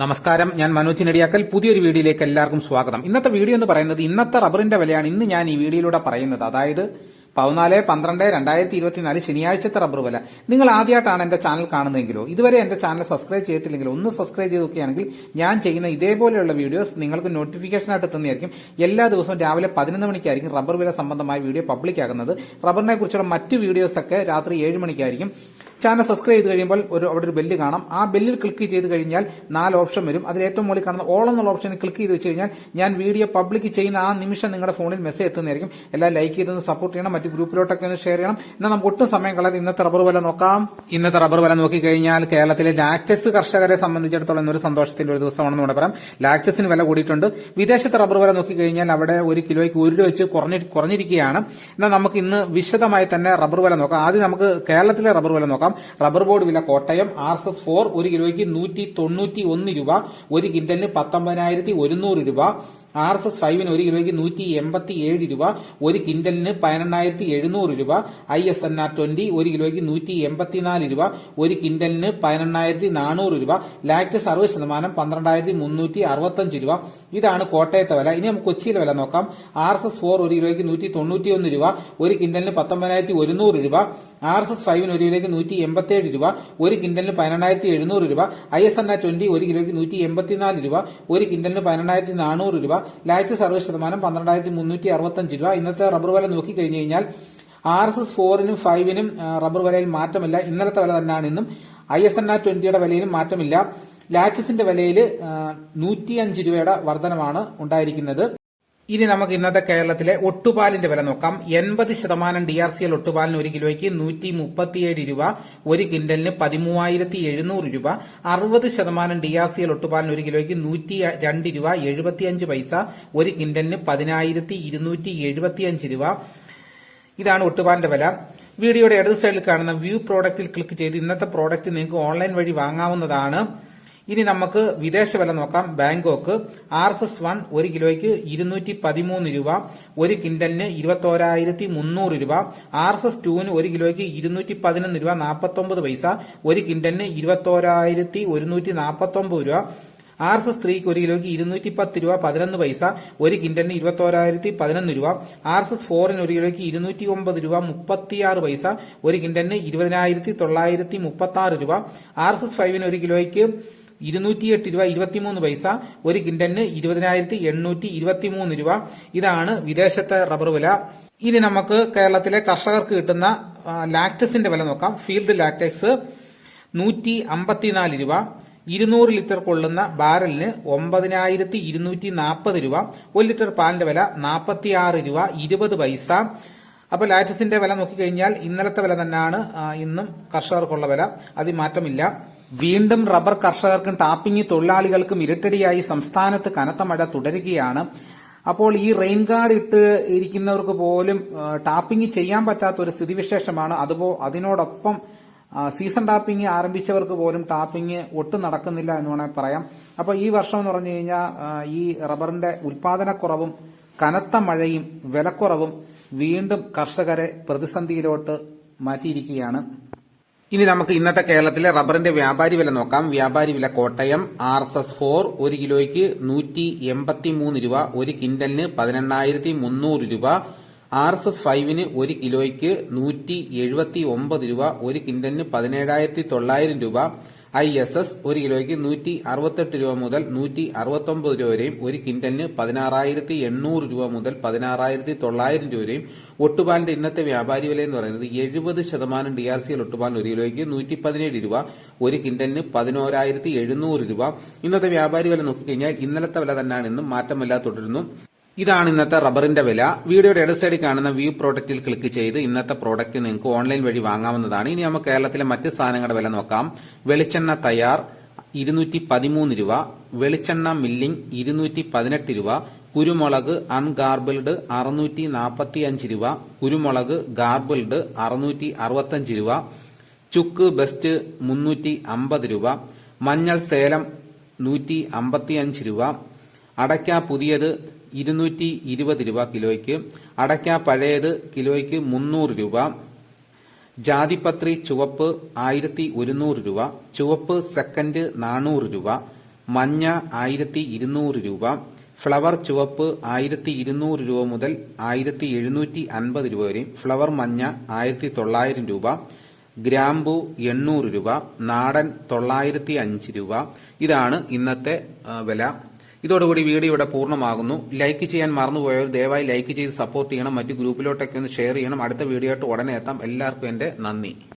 നമസ്കാരം ഞാൻ മനോജ് നെടിയാക്കൽ പുതിയൊരു വീഡിയോയിലേക്ക് എല്ലാവർക്കും സ്വാഗതം. ഇന്നത്തെ വീഡിയോ എന്ന് പറയുന്നത് ഇന്നത്തെ റബ്ബറിന്റെ വിലയാണ്. ഇന്ന് ഞാൻ ഈ വീഡിയോയിലൂടെ പറയുന്നത്. അതായത് പതിനാല് പന്ത്രണ്ട് രണ്ടായിരത്തി ഇരുപത്തിനാല് ശനിയാഴ്ചത്തെ റബ്ബർ വില. നിങ്ങൾ ആദ്യമായിട്ടാണ് എന്റെ ചാനൽ കാണുന്നതെങ്കിലോ ഇതുവരെ എന്റെ ചാനൽ സബ്സ്ക്രൈബ് ചെയ്തിട്ടില്ലെങ്കിലോ ഒന്ന് സബ്സ്ക്രൈബ് ചെയ്ത് നോക്കുകയാണെങ്കിൽ ഞാൻ ചെയ്യുന്ന ഇതേപോലെയുള്ള വീഡിയോസ് നിങ്ങൾക്ക് നോട്ടിഫിക്കേഷനായിട്ട് തന്നെയായിരിക്കും. എല്ലാ ദിവസവും രാവിലെ പതിനൊന്ന് മണിക്കായിരിക്കും റബ്ബർ വില സംബന്ധമായ വീഡിയോ പബ്ലിക് ആകുന്നത്. റബ്ബറിനെ കുറിച്ചുള്ള മറ്റ് വീഡിയോസ് ഒക്കെ രാത്രി ഏഴ് മണിക്കായിരിക്കും. ചാനൽ സബ്സ്ക്രൈബ് ചെയ്ത് കഴിയുമ്പോൾ ഒരു അവിടെ ഒരു ബെല്ല് കാണാം. ആ ബെല്ലിൽ ക്ലിക്ക് ചെയ്ത് കഴിഞ്ഞാൽ നാല് ഓപ്ഷൻ വരും. അതിൽ ഏറ്റവും മുകളിൽ കാണുന്ന ഓൾ എന്നുള്ള ഓപ്ഷനിൽ ക്ലിക്ക് ചെയ്ത് വെച്ച് കഴിഞ്ഞാൽ ഞാൻ വീഡിയോ പബ്ലിക് ചെയ്യുന്ന ആ നിമിഷം നിങ്ങളുടെ ഫോണിൽ മെസ്സേജ് എത്തുന്നതായിരിക്കും. എല്ലാം ലൈക്ക് ചെയ്തൊന്ന് സപ്പോർട്ട് ചെയ്യണം. ഗ്രൂപ്പിലോട്ടൊക്കെ ഒന്ന് ഷെയർ ചെയ്യണം. എന്നാൽ നമുക്ക് ഒട്ടും സമയം കളയാതെ ഇന്നത്തെ റബ്ബർ വില നോക്കാം. ഇന്നത്തെ റബ്ബർ വില നോക്കിക്കഴിഞ്ഞാൽ കേരളത്തിലെ ലാക്ടസ് കർഷകരെ സംബന്ധിച്ചിടത്തോളം ഒരു സന്തോഷത്തിന്റെ ഒരു ദിവസമാണെന്ന് വേണം പറയാം. ലാക്ടസിന് വില കൂടിയിട്ടുണ്ട്. വിദേശത്തെ റബ്ബർ വില നോക്കിക്കഴിഞ്ഞാൽ അവിടെ ഒരു കിലോയ്ക്ക് ഒരു രൂപ വെച്ച് കുറഞ്ഞി കുറഞ്ഞിരിക്കുകയാണ്. എന്നാൽ നമുക്ക് ഇന്ന് വിശദമായി തന്നെ റബ്ബർ വില നോക്കാം. ആദ്യം നമുക്ക് കേരളത്തിലെ റബ്ബർ വില നോക്കാം. റബ്ബർ ബോർഡ് വില Kottayam R S S four ഒരു കിലോയ്ക്ക് നൂറ്റി തൊണ്ണൂറ്റി ഒന്ന് രൂപ ഒരു കിൻഡലിന് പത്തൊമ്പതിനായിരത്തി ഒരുന്നൂറ് രൂപ ആർ എസ് എസ് ഫൈവിന് ഒരു കിലോയ്ക്ക് നൂറ്റി എൺപത്തി ഏഴ് രൂപ ഒരു കിൻഡലിന് പതിനെണ്ണായിരത്തി എഴുന്നൂറ് രൂപ I S N R twenty ഒരു കിലോയ്ക്ക് നൂറ്റി എൺപത്തിനാല് രൂപ ഒരു കിൻഡലിന് പതിനെണ്ണായിരത്തി നാനൂറ് രൂപ ലാക്റ്റ് അറുപത് ശതമാനം പന്ത്രണ്ടായിരത്തി മുന്നൂറ്റി അറുപത്തഞ്ച് രൂപ. ഇതാണ് കോട്ടയത്തെ വില. ഇനി നമുക്ക് കൊച്ചിയിലെ വില നോക്കാം. ആർ എസ് എസ് ഫോർ ഒരു കിലോയ്ക്ക് നൂറ്റി തൊണ്ണൂറ്റി ഒന്ന് രൂപ ഒരു കിൻഡലിന് പത്തൊമ്പതിനായിരത്തി ഒരുന്നൂറ് രൂപ. ആർ എസ് എസ് ഫൈവിന് ഒരു കിലോയ്ക്ക് നൂറ്റി എൺപത്തിയേഴ് രൂപ ഒരു കിൻഡലിന് പതിനെണ്ണായിരത്തി എഴുന്നൂറ് രൂപ. I S N R twenty ഒരു കിലോയ്ക്ക് നൂറ്റി എൺപത്തിനാല് രൂപ ഒരു കിൻഡലിന് പതിനെണ്ണായിരത്തി നാനൂറ് രൂപ. ലാക്ടസ് സർവേ ശതമാനം പന്ത്രണ്ടായിരത്തി മുന്നൂറ്റി അറുപത്തഞ്ച് രൂപ. ഇന്നത്തെ റബ്ബർ വില നോക്കി കഴിഞ്ഞു കഴിഞ്ഞാൽ ആർ എസ് എസ് ഫോറിനും ഫൈവിനും റബ്ബർ വിലയിൽ മാറ്റമില്ല. ഇന്നലത്തെ വില തന്നെയാണ് ഇന്നും. ഐ എസ് എൻ ആർ ട്വന്റിയുടെ വിലയിലും മാറ്റമില്ല. ലാച്ചസിന്റെ വിലയിൽ നൂറ്റിയഞ്ച് രൂപയുടെ വർധനമാണ് ഉണ്ടായിരിക്കുന്നത്. ഇനി നമുക്ക് ഇന്നത്തെ കേരളത്തിലെ ഒട്ടുപാലിന്റെ വില നോക്കാം. എൺപത് ശതമാനം ഡി ആർ സി എൽ ഒട്ടുപാലിന് ഒരു കിലോയ്ക്ക് നൂറ്റി മുപ്പത്തിയേഴ് രൂപ ഒരു ക്വിന്റലിന് പതിമൂവായിരത്തി എഴുന്നൂറ് രൂപ അറുപത് ശതമാനം ഡി ആർ സി എൽ ഒട്ടുപാലിന് ഒരു കിലോയ്ക്ക് നൂറ്റി രണ്ട് രൂപ എഴുപത്തിയഞ്ച് പൈസ ഒരു ക്വിന്റലിന് പതിനായിരത്തി ഇരുന്നൂറ്റി എഴുപത്തിയഞ്ച് രൂപ. ഇതാണ് ഒട്ടുപാലിന്റെ വില. വീഡിയോയുടെ ഇടത് സൈഡിൽ കാണുന്ന വ്യൂ പ്രോഡക്റ്റിൽ ക്ലിക്ക് ചെയ്ത് ഇന്നത്തെ പ്രോഡക്റ്റ് നിങ്ങൾക്ക് ഓൺലൈൻ വഴി വാങ്ങാവുന്നതാണ്. ഇനി നമുക്ക് വിദേശ വില നോക്കാം. Bangkok R S S one ഒരു കിലോയ്ക്ക് ഇരുന്നൂറ്റി പതിമൂന്ന് രൂപ ഒരു കിൻഡലിന് ഇരുപത്തോരായിരത്തി മുന്നൂറ് രൂപ ആർ എസ് എസ് ടുവിന് ഒരു കിലോയ്ക്ക് ഇരുന്നൂറ്റി പതിനൊന്ന് രൂപ നാൽപ്പത്തൊമ്പത് പൈസ ഒരു കിൻഡലിന് ഇരുപത്തോരായിരത്തി ഒരുന്നൂറ്റി നാൽപ്പത്തൊമ്പത് രൂപ ആർ എസ് എസ് ത്രീക്ക് ഒരു കിലോയ്ക്ക് ഇരുന്നൂറ്റി പത്ത് രൂപ പതിനൊന്ന് പൈസ ഒരു കിൻഡലിന് ഇരുപത്തോരായിരത്തി പതിനൊന്ന് രൂപ ആർ എസ് എസ് ഫോറിന് ഒരു കിലോയ്ക്ക് ഇരുന്നൂറ്റി ഒമ്പത് രൂപ മുപ്പത്തിയാറ് പൈസ ഒരു കിൻഡലിന് ഇരുപതിനായിരത്തി തൊള്ളായിരത്തി മുപ്പത്തി ആറ് രൂപ ആർ എസ് എസ് ഫൈവിന് ഒരു കിലോയ്ക്ക് ഇരുന്നൂറ്റിയെട്ട് രൂപ ഇരുപത്തിമൂന്ന് പൈസ ഒരു കിൻഡലിന് ഇരുപതിനായിരത്തി എണ്ണൂറ്റി ഇരുപത്തിമൂന്ന് രൂപ. ഇതാണ് വിദേശത്തെ റബ്ബർ വില. ഇനി നമുക്ക് കേരളത്തിലെ കർഷകർക്ക് കിട്ടുന്ന ലാക്ടസിന്റെ വില നോക്കാം. ഫീൽഡ് ലാക്ടക്സ് നൂറ്റി അമ്പത്തിനാല് രൂപ. ഇരുന്നൂറ് ലിറ്റർ കൊള്ളുന്ന ബാരലിന് ഒമ്പതിനായിരത്തി ഇരുന്നൂറ്റി നാൽപ്പത് രൂപ. ഒരു ലിറ്റർ പാലിന്റെ വില നാൽപ്പത്തി ആറ് രൂപ ഇരുപത് പൈസ. അപ്പൊ ലാറ്റസിന്റെ വില നോക്കിക്കഴിഞ്ഞാൽ ഇന്നലത്തെ വില തന്നെയാണ് ഇന്നും കർഷകർക്കുള്ള വില. അതിൽ മാറ്റമില്ല. വീണ്ടും റബ്ബർ കർഷകർക്കും ടാപ്പിംഗ് തൊഴിലാളികൾക്കും ഇരട്ടടിയായി സംസ്ഥാനത്ത് കനത്ത മഴ തുടരുകയാണ്. അപ്പോൾ ഈ റെയിൻ ഗാർഡ് ഇട്ട് ഇരിക്കുന്നവർക്ക് പോലും ടാപ്പിംഗ് ചെയ്യാൻ പറ്റാത്ത ഒരു സ്ഥിതിവിശേഷമാണ്. അതുപോ അതിനോടൊപ്പം സീസൺ ടാപ്പിംഗ് ആരംഭിച്ചവർക്ക് പോലും ടാപ്പിംഗ് ഒട്ടും നടക്കുന്നില്ല എന്ന് വേണമെങ്കിൽ പറയാം. അപ്പോൾ ഈ വർഷം എന്ന് പറഞ്ഞു കഴിഞ്ഞാൽ ഈ റബ്ബറിന്റെ ഉൽപാദനക്കുറവും കനത്ത മഴയും വിലക്കുറവും വീണ്ടും കർഷകരെ പ്രതിസന്ധിയിലോട്ട് മാറ്റിയിരിക്കുകയാണ്. ഇനി നമുക്ക് ഇന്നത്തെ കേരളത്തിലെ റബ്ബറിന്റെ വ്യാപാരി വില നോക്കാം. വ്യാപാരി വില Kottayam R S S four ഒരു കിലോയ്ക്ക് നൂറ്റി എൺപത്തി മൂന്ന് രൂപ ഒരു കിൻഡലിന് പതിനെണ്ണായിരത്തി മുന്നൂറ് രൂപ ആർ എസ് എസ് ഫൈവിന് ഒരു കിലോയ്ക്ക് നൂറ്റി എഴുപത്തി ഒമ്പത് രൂപ ഒരു കിൻഡലിന് പതിനേഴായിരത്തി തൊള്ളായിരം രൂപ ഐ എസ് എസ് ഒരു കിലോയ്ക്ക് നൂറ്റി അറുപത്തെട്ട് രൂപ മുതൽ നൂറ്റി അറുപത്തൊമ്പത് രൂപ വരെയും ഒരു കിൻഡലിന് പതിനാറായിരത്തി എണ്ണൂറ് രൂപ മുതൽ പതിനാറായിരത്തി തൊള്ളായിരം രൂപ വരെയും. ഒട്ടുപാലിന്റെ ഇന്നത്തെ വ്യാപാരി വില എന്ന് പറയുന്നത് എഴുപത് ശതമാനം ഡി ആർ സി എൽ ഒട്ടുപാലിന് ഒരു കിലോയ്ക്ക് നൂറ്റി പതിനേഴ് രൂപ ഒരു കിൻഡലിന് പതിനോരായിരത്തി എഴുന്നൂറ് രൂപ. ഇന്നത്തെ വ്യാപാരി വില നോക്കിക്കഴിഞ്ഞാൽ ഇന്നലത്തെ വില തന്നെയാണ് ഇന്നും മാറ്റമില്ലാതെ തുടരുന്നു. ഇതാണ് ഇന്നത്തെ റബ്ബറിന്റെ വില. വീഡിയോയുടെ ഇടത് സൈഡിൽ കാണുന്ന വ്യൂ പ്രോഡക്റ്റിൽ ക്ലിക്ക് ചെയ്ത് ഇന്നത്തെ പ്രോഡക്റ്റ് നിങ്ങൾക്ക് ഓൺലൈൻ വഴി വാങ്ങാവുന്നതാണ്. ഇനി നമുക്ക് കേരളത്തിലെ മറ്റ് സാധനങ്ങളുടെ വില നോക്കാം. വെളിച്ചെണ്ണ തയ്യാർ ഇരുന്നൂറ്റി പതിമൂന്ന് രൂപ വെളിച്ചെണ്ണ മില്ലിംഗ് ഇരുന്നൂറ്റി പതിനെട്ട് രൂപ കുരുമുളക് അൺഗാർബിൾഡ് അറുന്നൂറ്റി നാൽപ്പത്തി അഞ്ച് രൂപ കുരുമുളക് ഗാർബിൾഡ് അറുന്നൂറ്റി അറുപത്തഞ്ച് രൂപ ചുക്ക് ബെസ്റ്റ് മുന്നൂറ്റി അമ്പത് രൂപ മഞ്ഞൾ സേലം നൂറ്റി അമ്പത്തി അഞ്ച് രൂപ അടയ്ക്ക പുതിയത് ഇരുന്നൂറ്റി ഇരുപത് രൂപ കിലോയ്ക്ക് അടയ്ക്ക പഴയത് കിലോയ്ക്ക് മുന്നൂറ് രൂപ ജാതിപത്രി ചുവപ്പ് ആയിരത്തി ഒരുന്നൂറ് രൂപ ചുവപ്പ് സെക്കൻഡ് നാനൂറ് രൂപ മഞ്ഞ ആയിരത്തി ഇരുന്നൂറ് രൂപ ഫ്ലവർ ചുവപ്പ് ആയിരത്തി ഇരുന്നൂറ് രൂപ മുതൽ ആയിരത്തി എഴുന്നൂറ്റി അൻപത് രൂപ വരെയും ഫ്ലവർ മഞ്ഞ ആയിരത്തി തൊള്ളായിരം രൂപ ഗ്രാമ്പു എണ്ണൂറ് രൂപ നാടൻ തൊള്ളായിരത്തി അഞ്ച് രൂപ. ഇതാണ് ഇന്നത്തെ വില. ഇതോടുകൂടി വീഡിയോ ഇവിടെ പൂർണമാകുന്നു. ലൈക്ക് ചെയ്യാൻ മറന്നുപോയവർ ദയവായി ലൈക്ക് ചെയ്ത് സപ്പോർട്ട് ചെയ്യണം. മറ്റ് ഗ്രൂപ്പിലോട്ടൊക്കെ ഒന്ന് ഷെയർ ചെയ്യണം. അടുത്ത വീഡിയോ ആയിട്ട് ഉടനെ എത്താം. എല്ലാവർക്കും എന്റെ നന്ദി.